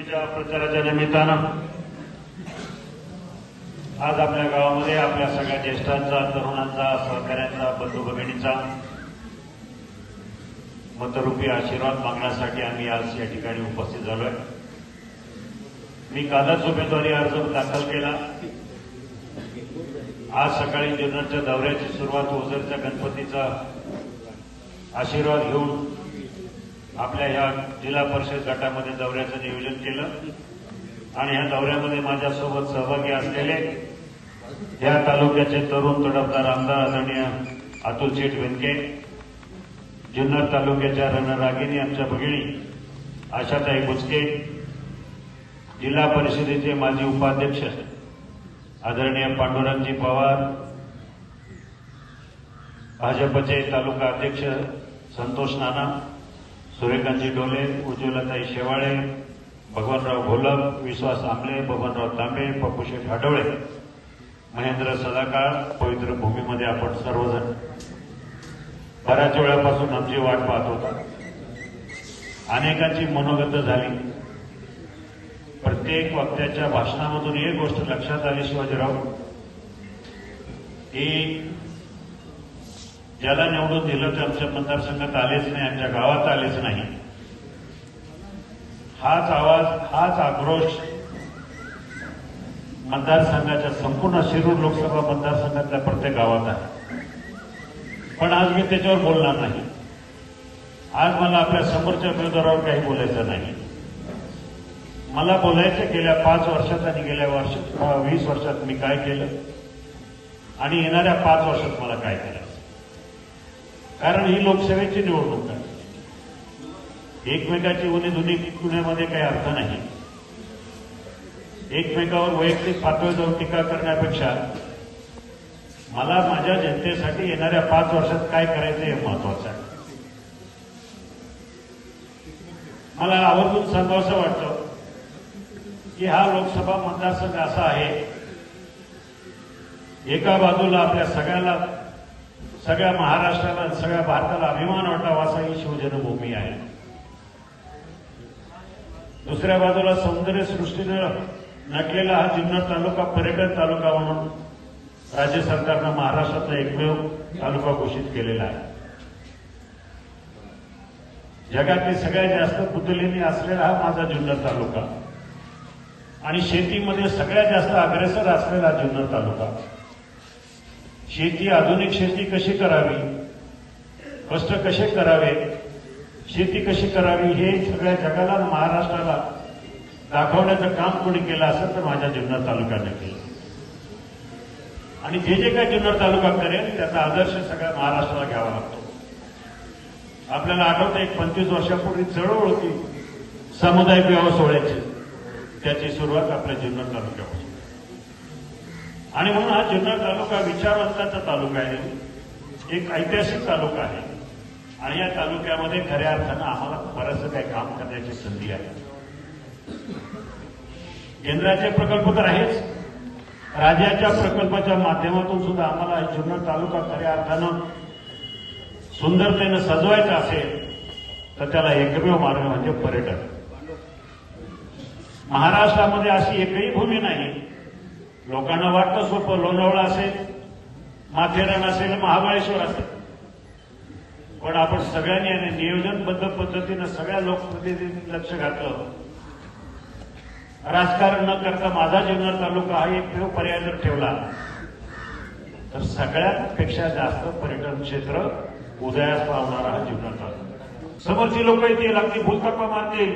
निवडणुकीच्या प्रचाराच्या निमित्तानं आज आपल्या गावामध्ये आपल्या सगळ्या ज्येष्ठांचा तरुणांचा सहकाऱ्यांचा बंधू भगिनीचा मतरूपी आशीर्वाद मागण्यासाठी आम्ही आज या ठिकाणी उपस्थित झालोय. मी कालच उमेदवारी अर्ज दाखल केला. आज सकाळी जुन्नरच्या दौऱ्याची सुरुवात ओझरच्या गणपतीचा आशीर्वाद घेऊन आपल्या ह्या जिल्हा परिषद गटामध्ये दौऱ्याचं नियोजन केलं. आणि ह्या दौऱ्यामध्ये माझ्यासोबत सहभागी असलेले या तालुक्याचे तरुण तडफदार आमदार आदरणीय अतुल शेठ वेंके जुन्नर तालुक्याच्या रणरागिनी आमच्या भगिनी आशाताई बुचके जिल्हा परिषदेचे माजी उपाध्यक्ष आदरणीय पांडुरंगजी पवार भाजपचे तालुका अध्यक्ष संतोष नाना सूर्यकांतजी डोले उज्ज्वलताई शेवाळे भगवानराव घोलप विश्वास आंबले भगवानराव तांबे पप्पूशेठ आढवळे महेंद्र सदाकाळ पवित्र भूमीमध्ये आपण सर्वजण. बऱ्याच वेळापासून आमची वाट पाहत होता. अनेकांची मनोगत झाली. प्रत्येक वक्त्याच्या भाषणामधून एक गोष्ट लक्षात आली शिवाजीराव की ज्याला निवडून दिलं ते आमच्या मतदारसंघात आलेच नाही आमच्या गावात आलेच नाही. हाच आवाज हाच आक्रोश मतदारसंघाच्या संपूर्ण शिरूर लोकसभा मतदारसंघातल्या प्रत्येक गावात आहे. पण आज मी त्याच्यावर बोलणार नाही. आज मला आपल्या समोरच्या उमेदवारावर काही बोलायचं नाही. मला बोलायचं गेल्या पाच वर्षात आणि गेल्या वर्ष वीस वर्षात मी काय केलं? आणि येणाऱ्या पाच वर्षात मला काय केलं कारण ही लोकसभेची निवडणूक आहे. एकमेकाची उन्ही दुनी पुण्यामध्ये काही अर्थ नाही. एकमेकावर वैयक्तिक पातळीवर टीका करण्यापेक्षा मला माझ्या जनतेसाठी येणाऱ्या पाच वर्षात काय करायचं हे महत्वाचं आहे. मला आवर्जून सांगावंसं वाटतं की हा लोकसभा मतदारसंघ असा आहे एका बाजूला आपल्या सगळ्याला सगळ्या महाराष्ट्राला सगळ्या भारताला अभिमान वाटावा असा ही शिवजन्मभूमी आहे. दुसऱ्या बाजूला सौंदर्य सृष्टीनं नटलेला हा जुन्नर तालुका पर्यटन तालुका म्हणून राज्य सरकारनं महाराष्ट्रातला एकमेव तालुका घोषित केलेला आहे. जगातली सगळ्यात जास्त बुद्धलेणी असलेला हा माझा जुन्नर तालुका. आणि शेतीमध्ये सगळ्यात जास्त अग्रेसर असलेला जुन्नर तालुका. शेती आधुनिक शेती कशी करावी? कष्ट कसे करावे शेती कशी करावी हे सगळ्या जगाला महाराष्ट्राला दाखवण्याचं काम कोणी केलं असेल तर माझ्या जुन्नर तालुक्याने केलं. आणि जे जे काही जुन्नर तालुका करेल त्याचा आदर्श सगळ्या महाराष्ट्राला घ्यावा लागतो. आपल्याला आठवतं एक पंचवीस वर्षापूर्वी चळवळ होती सामुदायिक विवाह सोहळ्याची. त्याची सुरुवात आपल्या जुन्नर तालुक्यापासून. आणि म्हणून हा जुन्नर तालुका विचारवंताचा तालुका आहे. एक ऐतिहासिक तालुका आहे. आणि या तालुक्यामध्ये खऱ्या अर्थानं आम्हाला बरंचसं काही काम करण्याची संधी आहे. केंद्राचे प्रकल्प तर आहेच. राज्याच्या प्रकल्पाच्या माध्यमातून सुद्धा आम्हाला जुन्नर तालुका खऱ्या अर्थानं सुंदरतेनं सजवायचा असेल तर त्याला एकमेव मार्ग म्हणजे पर्यटन. महाराष्ट्रामध्ये अशी एकही भूमी नाही. लोकांना वाटतं सोपं लोणावळा असेल माथेरान असेल महाबळेश्वर असेल. पण आपण सगळ्यांनी आणि नियोजनबद्ध पद्धतीनं सगळ्या लोकप्रतिनिधींनी लक्ष घातलं. राजकारण न करता माझा जुन्नर तालुका हा एक पर्याय जर ठेवला तर सगळ्यात पेक्षा जास्त पर्यटन क्षेत्र उदयास पावणारा हा जुन्नर तालुका. समोरची लोक येतील अगदी भूलतप्पा मारतील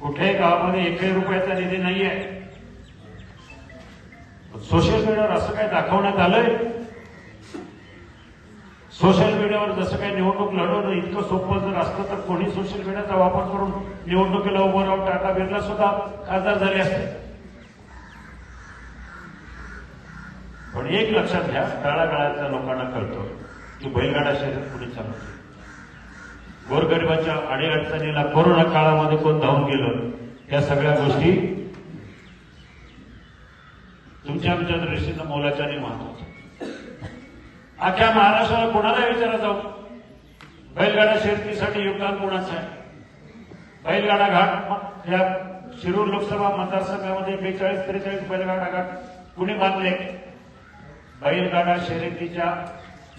कुठल्याही गावामध्ये एकही रुपयाचा निधी नाहीये. सोशल मीडियावर असं काय दाखवण्यात आलंय? सोशल मीडियावर जसं काही निवडणूक लढवणं इतकं सोपं जर असतं तर कोणी सोशल मीडियाचा वापर करून निवडणुकीला उभं राहून टाटा बिर्ला सुद्धा खासदार झाले असते. पण एक लक्षात घ्या तळागाळातल्या लोकांना कळतं की बैलगाडा शर्यत पुढे चालवते. गोरगरिबाच्या अडीअडचणीला कोरोना काळामध्ये कोण धावून गेलं या सगळ्या गोष्टी तुमच्या आमच्या दृष्टीनं मोलाच्या आणि महत्त्वाच्या अख्ख्या महाराष्ट्राला कोणाला विचारा जाऊ. बैलगाडा शर्यतीसाठी योगदान कोणाचं आहे? बैलगाडा घाट या शिरूर लोकसभा मतदारसंघामध्ये बेचाळीस त्रेचाळीस बैलगाडा घाट कुणी बांधले बैलगाडा शर्यतीच्या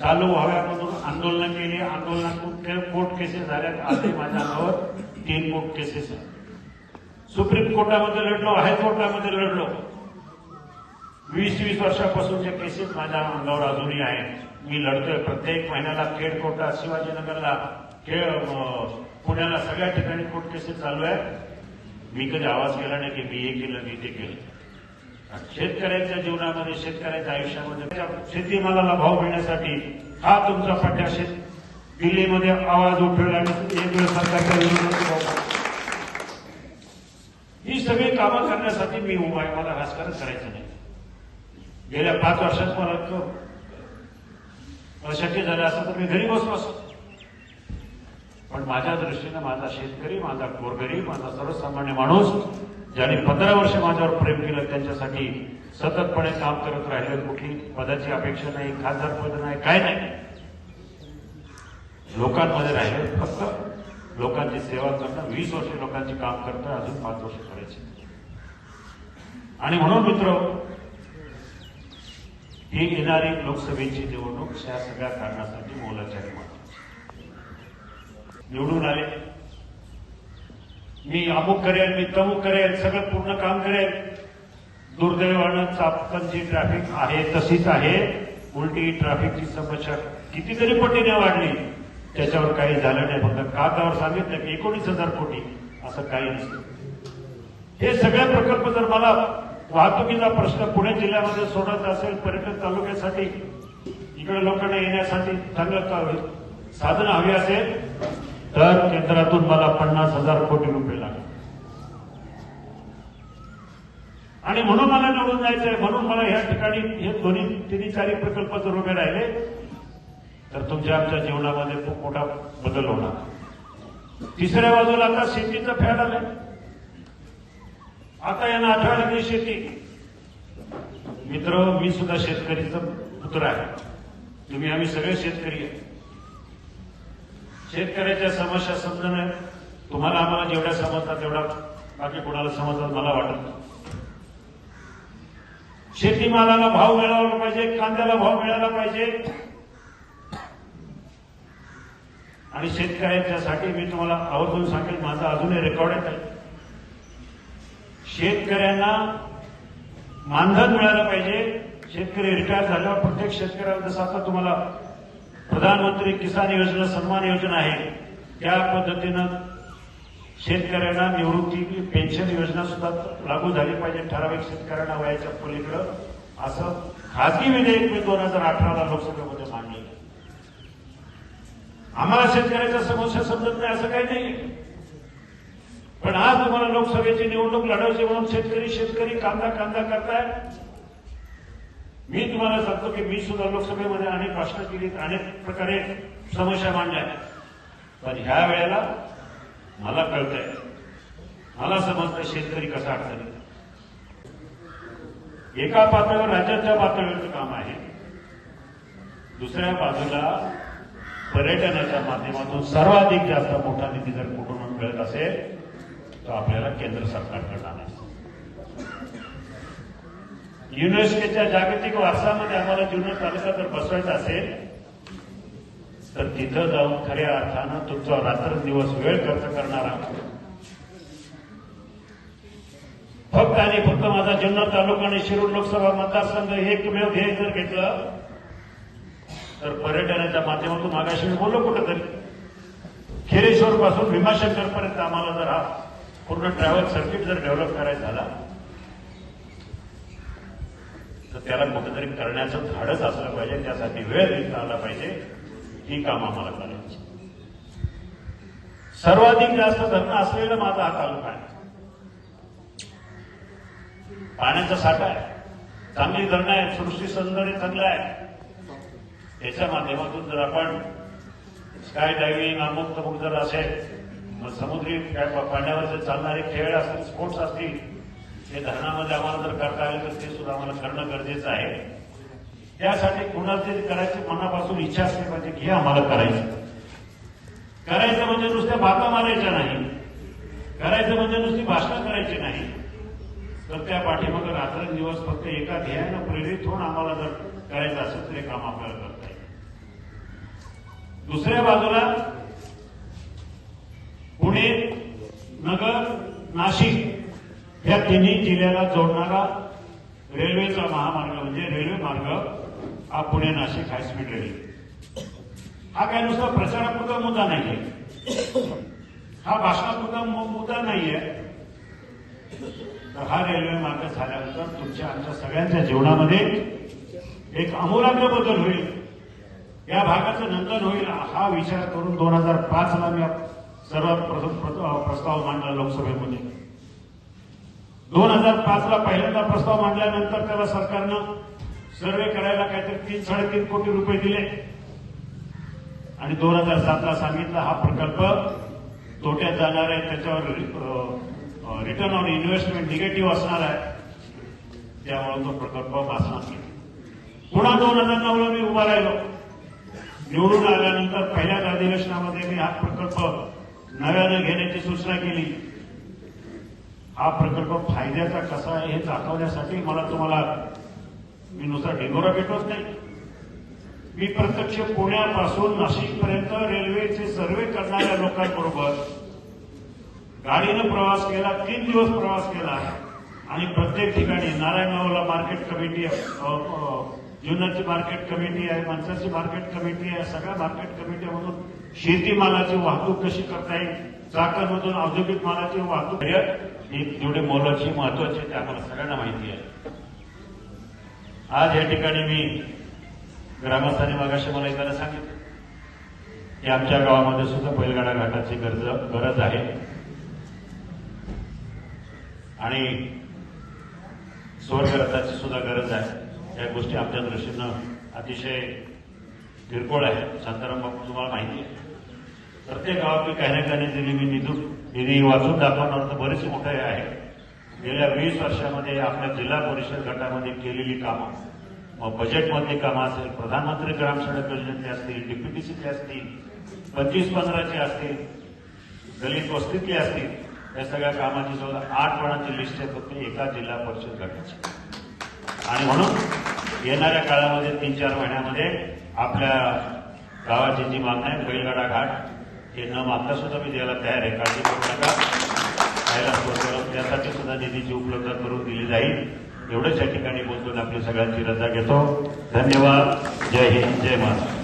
चालू व्हाव्यामधून आंदोलन केली. आंदोलनातून कोर्ट केसेस झाल्यात? आधी माझ्या नावावर तीन कोर्ट केसेस आहेत. सुप्रीम कोर्टामध्ये लढलो हायकोर्टामध्ये लढलो. वीस वीस वर्षापासूनच्या केसेस माझ्या अंगावर अजूनही आहेत मी लढतोय. प्रत्येक महिन्याला खेड कोर्टात शिवाजीनगरला खेळ पुण्याला सगळ्या ठिकाणी कोर्ट केसेस चालू आहेत. मी कधी आवाज केला नाही की मी हे केलं मी ते केलं. शेतकऱ्यांच्या जीवनामध्ये शेतकऱ्यांच्या आयुष्यामध्ये शेतीमालाला भाव मिळण्यासाठी हा तुमचा पट्ट्याशे दिल्लीमध्ये आवाज उठवला सरकारच्या विरोधात ही सगळी कामं करण्यासाठी मी उभा आहे. मला राजकारण करायचं नाही. गेल्या पाच वर्षात मला मला शक्य झालं असं तर मी घरी बसलो असतो. पण माझ्या दृष्टीनं माझा शेतकरी माझा गोरगरी माझा सर्वसामान्य माणूस ज्याने पंधरा वर्ष माझ्यावर प्रेम केलं त्यांच्यासाठी सततपणे काम करत राहिले कुठली पदाची अपेक्षा नाही खासदार पद नाही काय नाही. लोकांमध्ये राहिले फक्त लोकांची सेवा करणं वीस वर्ष लोकांची काम करणं अजून पाच वर्ष करायचे. आणि म्हणून मित्र ही येणारी लोकसभेची निवडणूक ह्या सगळ्या कारणासाठी मोलाच्या महत्वाची. निवडून आले. मी अमुक करेल मी तमुक करेल सगळं पूर्ण काम करेल. दुर्दैवानं चापकांची ट्रॅफिक आहे तशीच आहे. उलटी ट्रॅफिकची समस्या कितीतरी पटीने वाढली. त्याच्यावर काही झालं नाही. फक्त कागदावर सांगितलं की एकोणीस हजार कोटी असं काही नसतं. हे सगळे प्रकल्प जर मला वाहतुकीचा प्रश्न पुणे जिल्ह्यामध्ये सोडायचा असेल पर्यटन तालुक्यासाठी इकडे लोकांना येण्यासाठी चांगलं का- साधनं हवी असेल तर केंद्रातून मला पन्नास हजार कोटी रुपये लागले आणि म्हणून मला निवडून जायचं आहे म्हणून मला या ठिकाणी हे दोन्ही तिन्ही चारी प्रकल्प जर उभे राहिले तर तुमच्या आमच्या जीवनामध्ये खूप मोठा बदल होणार. तिसऱ्या बाजूला आता शेतीचं फॅड आलंय. आता यांना आठवायला लागली शेती. मित्र मी सुद्धा शेतकरीचा पुत्र आहे. तुम्ही आम्ही सगळे शेतकरी आहे. शेतकऱ्याच्या समस्या समजणं तुम्हाला आम्हाला जेवढ्या समजतात तेवढा बाकी कोणाला समजतात मला वाटत नाही. शेतीमालाला भाव मिळाला पाहिजे कांद्याला भाव मिळाला पाहिजे. आणि शेतकऱ्यांच्यासाठी मी तुम्हाला आवर्जून सांगेल माझा अजूनही रेकॉर्ड आहे. शेतकऱ्यांना मानधन मिळालं पाहिजे. शेतकरी रिटायर झाल्यावर प्रत्येक शेतकऱ्याला जसं आता तुम्हाला प्रधानमंत्री किसान योजना सन्मान योजना आहे त्या पद्धतीनं शेतकऱ्यांना निवृत्ती पेन्शन योजना सुद्धा लागू झाली पाहिजे. ठराविक शेतकऱ्यांना वयाच्या पलीकडं असं खाजगी विधेयक मी दोन हजार अठराला लोकसभेमध्ये मांडले आम्हाला शेतकऱ्याच्या समस्या समजत नाही असं काही नाही पण आज तुम्हाला लोकसभेची निवडणूक लढवायची म्हणून शेतकरी शेतकरी कांदा कांदा करताय. मी तुम्हाला सांगतो की मी सुद्धा लोकसभेमध्ये अनेक भाषणं केली अनेक प्रकारे समस्या मांडल्या. पण ह्या वेळेला मला कळतंय मला समजतं शेतकरी कसा अडचणी एका पातळीवर राज्याच्या पातळीवरचं काम आहे. दुसऱ्या बाजूला पर्यटनाच्या माध्यमातून सर्वाधिक जास्त मोठा निधी जर कुठून मिळत असेल तो आपल्याला केंद्र सरकारकडे आणायचं. युनेस्कोच्या जागतिक वारसामध्ये आम्हाला जुन्नर तालुका जर बसवायचा असेल तर तिथं जाऊन खऱ्या अर्थानं तुमचा रात्रंदिवस वेळ खर्च करणारा फक्त आणि फक्त माझा जुन्नर तालुका आणि शिरूर लोकसभा मतदारसंघ हे एकमेव ध्येय जर घेतलं तर पर्यटनाच्या माध्यमातून मागाशी बोललो कुठंतरी. खेरेश्वर पासून भीमाशंकर पर्यंत आम्हाला जर हा पूर्ण ट्रॅव्हल सर्किट जर डेव्हलप करायचा झाला तर त्याला कुठेतरी करण्याचं धाडच असलं पाहिजे त्यासाठी वेळ देता आला पाहिजे ही काम आम्हाला करायची. सर्वाधिक जास्त धरणं असलेला माझा हा तालुका आहे. पाण्याचा साठा आहे. चांगली धरणं आहे सृष्टी सौंदर्य चांगलं आहे. त्याच्या माध्यमातून जर आपण स्काय डायव्हिंग अमुक तमुक जर असेल मग समुद्री पाण्यावरचे जर चालणारे खेळ असतील स्पोर्ट्स असतील ते धरणामध्ये आम्हाला जर करता आले तर ते सुद्धा आम्हाला करणं गरजेचं आहे. त्यासाठी कुणाला तरी करायची मनापासून इच्छा असली पाहिजे की आम्हाला करायचं. करायचं म्हणजे नुसत्या बाता मारायच्या नाही. करायचं म्हणजे नुसती भाषण करायची नाही. तर त्या पाठीमागं रात्रंदिवस फक्त एका ध्येयानं प्रेरित होऊन आम्हाला जर करायचं असेल तर हे काम आपल्याला करता येईल. दुसऱ्या बाजूला पुणे नगर नाशिक या तिन्ही जिल्ह्याला जोडणारा रेल्वेचा महामार्ग म्हणजे रेल्वे मार्ग हा पुणे नाशिक हायस्पीड रेल्वे हा काय नुसता प्रचारापुरता मुद्दा नाहीये. हा भाषणापुरता मुद्दा नाहीये. तर हा रेल्वे मार्ग झाल्यानंतर तुमच्या आमच्या सगळ्यांच्या जीवनामध्ये एक अमूलाग्र बदल होईल. या भागाचं नंदन होईल. हा विचार करून दोन हजार पाच ला मी सर्वात प्रथम प्रस्ताव मांडला लोकसभेमध्ये. दोन हजार पाच ला पहिल्यांदा प्रस्ताव मांडल्यानंतर त्याला सरकारनं सर्वे करायला काहीतरी तीन साडेतीन कोटी रुपये दिले. आणि दोन हजार सातला सांगितलं हा प्रकल्प तोट्यात जाणार आहे त्याच्यावर रिटर्न ऑन इन्व्हेस्टमेंट निगेटिव्ह असणार आहे. त्यामुळे तो प्रकल्प वाचणार नाही पुन्हा दोन हजार नऊला मी उभा राहिलो. निवडून आल्यानंतर पहिल्याच अधिवेशनामध्ये मी हा प्रकल्प नव्यानं घेण्याची सूचना केली. हा प्रकल्प फायद्याचा कसा आहे हे दाखवण्यासाठी मला तुम्हाला मी नुसता ढिंगोरा भेटवत नाही. मी प्रत्यक्ष पुण्यापासून नाशिकपर्यंत रेल्वेचे सर्वे करणाऱ्या लोकांबरोबर गाडीनं प्रवास केला तीन दिवस प्रवास केला आणि प्रत्येक ठिकाणी नारायणगावला मार्केट कमिटी आहे, जुन्नरची मार्केट कमिटी आहे मनसरची मार्केट कमिटी आहे सगळ्या मार्केट कमिटीमधून शेतीमालाची वाहतूक कशी करता येईल? चाकणमधून औद्योगिक मालाची वाहतूक ही जेवढे मोलाची महत्वाची आहे ते आम्हाला सगळ्यांना माहिती आहे. आज या ठिकाणी मी ग्रामस्थांनी मागाशी मला एकाला सांगितलं की आमच्या गावामध्ये सुद्धा बैलगाडा घाटाची गरज गरज आहे. आणि स्वर्गरथाची सुद्धा गरज आहे. या गोष्टी आमच्या दृष्टीनं अतिशय किरकोळ आहे. शांताराम बापू तुम्हाला माहिती आहे. प्रत्येक गावात मी काही ना काही दिली मी निधू निधी वाचून दाखवणार तर बरेच मोठे आहे. गेल्या वीस वर्षामध्ये आपल्या जिल्हा परिषद गटामध्ये केलेली कामं मग बजेटमधली कामं असेल प्रधानमंत्री ग्राम सडक असतील डीपीटीसीतली असतील पंचवीस पंधराचे असतील दलित वस्तीतले असतील या सगळ्या कामाची सुद्धा आठ पणाची लिस्ट आहे फक्त एका जिल्हा परिषद गटाची. आणि म्हणून येणाऱ्या काळामध्ये तीन चार महिन्यामध्ये आपल्या गावाची जी मागणी आहे बैलगाडा घाट हे न मागता सुद्धा मी द्यायला तयार आहे. काळजी करू नका. पहिला स्रोत त्यासाठी सुद्धा निधीची उपलब्ध करून दिली जाईल. एवढंच या ठिकाणी बोलतो आपली सगळ्यांची रजा घेतो. धन्यवाद. जय हिंद. जय महाराष्ट्र.